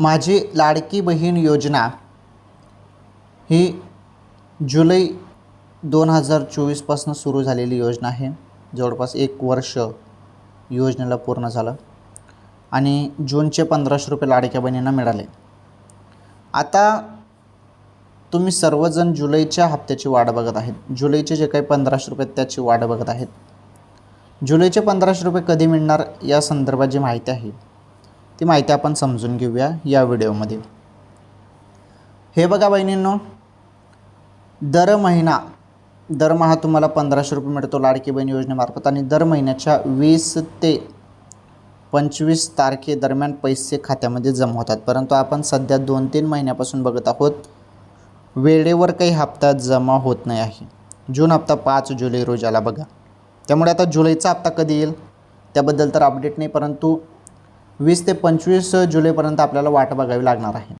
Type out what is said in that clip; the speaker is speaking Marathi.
माझी लाडकी बहीण योजना ही जुलै दोन हजार चोवीसपासून सुरू झालेली योजना आहे. जवळपास एक वर्ष योजनेला पूर्ण झालं आणि जूनचे पंधराशे रुपये लाडक्या बहिणींना मिळाले. आता तुम्ही सर्वजण जुलैच्या हप्त्याची वाट बघत आहेत. जुलैचे जे काही पंधराशे रुपये त्याची वाट बघत आहेत. जुलैचे पंधराशे रुपये कधी मिळणार या संदर्भात जी माहिती आहे ती माहिती आपण समजून घेऊया या व्हिडिओमध्ये. हे बघा बहिणींनो दर महिना दरमहा तुम्हाला पंधराशे रुपये मिळतो लाडकी बहीण योजनेमार्फत आणि दर महिन्याच्या वीस ते पंचवीस तारखेदरम्यान पैसे खात्यामध्ये जमा होतात. परंतु आपण सध्या दोन तीन महिन्यापासून बघत आहोत वेळेवर काही हप्ता जमा होत नाही आहे. जून हप्ता पाच जुलै रोज आला बघा. त्यामुळे आता जुलैचा हप्ता कधी येईल त्याबद्दल तर अपडेट नाही परंतु वीस ते पंचवीस जुलैपर्यंत आपल्याला वाट बघावी लागणार आहे.